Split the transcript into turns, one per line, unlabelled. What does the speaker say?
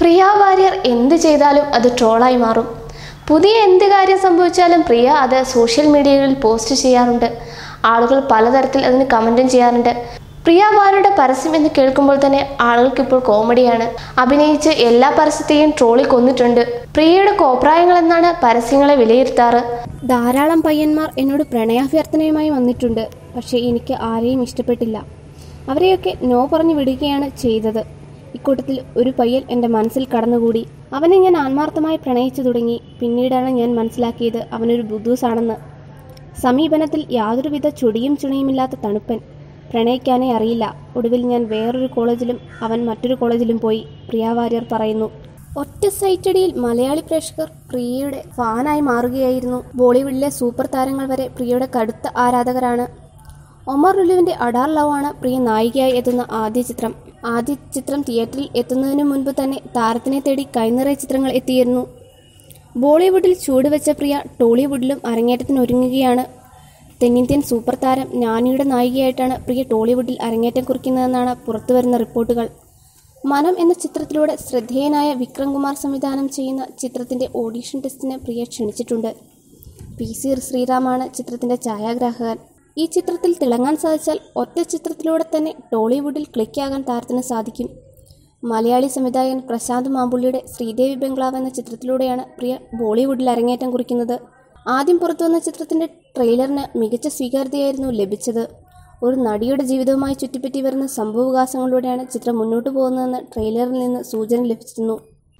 പ്രിയ വാര്യർ എന്ത് ചെയ്താലും അത് ട്രോളായി മാറും. പുതിയ എന്ത് കാര്യം സംഭവിച്ചാലും പ്രിയ അത് സോഷ്യൽ മീഡിയകളിൽ പോസ്റ്റ് ചെയ്യാറുണ്ട്. ആളുകൾ പലതരത്തിൽ അതിന് കമന്റും ചെയ്യാറുണ്ട്. പ്രിയ വാര്യരുടെ പരസ്യം എന്ന് കേൾക്കുമ്പോൾ തന്നെ ആളുകൾക്ക് ഇപ്പോൾ കോമഡിയാണ്. അഭിനയിച്ച് എല്ലാ പരസ്യത്തെയും ട്രോളി കൊന്നിട്ടുണ്ട്. പ്രിയയുടെ കോപ്രായങ്ങൾ എന്നാണ് പരസ്യങ്ങളെ വിലയിരുത്താറ്. ധാരാളം പയ്യന്മാർ എന്നോട് പ്രണയാഭ്യർത്ഥനയുമായി വന്നിട്ടുണ്ട്. പക്ഷേ എനിക്ക് ആരെയും ഇഷ്ടപ്പെട്ടില്ല. അവരെയൊക്കെ നോ പറഞ്ഞു വിടുകയാണ് ചെയ്തത്. ഇക്കൂട്ടത്തിൽ ഒരു പയ്യൽ എന്റെ മനസ്സിൽ കടന്നുകൂടി. അവനെ ഞാൻ ആത്മാർത്ഥമായി പ്രണയിച്ചു തുടങ്ങി. പിന്നീടാണ് ഞാൻ മനസ്സിലാക്കിയത് അവനൊരു ബുദ്ധൂസാണെന്ന്. സമീപനത്തിൽ യാതൊരുവിധ ചൊടിയും ചുണയുമില്ലാത്ത തണുപ്പൻ. പ്രണയിക്കാനേ അറിയില്ല. ഒടുവിൽ ഞാൻ വേറൊരു കോളേജിലും അവൻ മറ്റൊരു കോളേജിലും പോയി പ്രിയ വാര്യർ പറയുന്നു. ഒറ്റ സൈറ്റടിയിൽ മലയാളി പ്രേക്ഷകർ പ്രിയയുടെ ഫാനായി മാറുകയായിരുന്നു. ബോളിവുഡിലെ സൂപ്പർ താരങ്ങൾ വരെ പ്രിയയുടെ കടുത്ത ആരാധകരാണ്. ഒമർ ലുലുവിന്റെ അഡാർ ലവ് ആണ് പ്രിയ നായികയായി എത്തുന്ന ആദ്യ ചിത്രം. ആദ്യ ചിത്രം തിയേറ്ററിൽ എത്തുന്നതിനു മുൻപ് തന്നെ താരത്തിനെ തേടി കൈനിറയ ചിത്രങ്ങൾ എത്തിയിരുന്നു. ബോളിവുഡിൽ ചൂടുവെച്ച പ്രിയ ടോളിവുഡിലും അരങ്ങേറ്റത്തിനൊരുങ്ങുകയാണ് തെന്നിന്ത്യൻ സൂപ്പർ താരം നാനിയുടെ നായികയായിട്ടാണ് പ്രിയ ടോളിവുഡിൽ അരങ്ങേറ്റം കുറിക്കുന്നതെന്നാണ് പുറത്തുവരുന്ന റിപ്പോർട്ടുകൾ. മനം എന്ന ചിത്രത്തിലൂടെ ശ്രദ്ധേയനായ വിക്രം കുമാർ സംവിധാനം ചെയ്യുന്ന ചിത്രത്തിന്റെ ഓഡീഷൻ ടെസ്റ്റിന് പ്രിയ ക്ഷണിച്ചിട്ടുണ്ട്. പി സി ശ്രീറാമാണ് ചിത്രത്തിന്റെ ഛായാഗ്രാഹകൻ. ഈ ചിത്രത്തിൽ തിളങ്ങാൻ സാധിച്ചാൽ ഒറ്റ ചിത്രത്തിലൂടെ തന്നെ ടോളിവുഡിൽ ക്ലിക്കാകാൻ താരത്തിന് സാധിക്കും. മലയാളി സംവിധായകൻ പ്രശാന്ത് മാമ്പുള്ളിയുടെ ശ്രീദേവി ബംഗ്ലാവ് എന്ന ചിത്രത്തിലൂടെയാണ് പ്രിയ ബോളിവുഡിൽ അരങ്ങേറ്റം കുറിക്കുന്നത്. ആദ്യം പുറത്തുവന്ന ചിത്രത്തിന്റെ ട്രെയിലറിന് മികച്ച സ്വീകാര്യതയായിരുന്നു ലഭിച്ചത്. ഒരു നടിയുടെ ജീവിതവുമായി ചുറ്റിപ്പറ്റി വരുന്ന സംഭവവികാസങ്ങളിലൂടെയാണ് ചിത്രം മുന്നോട്ട് പോകുന്നതെന്ന് ട്രെയിലറിൽ നിന്ന് സൂചന ലഭിച്ചിരുന്നു.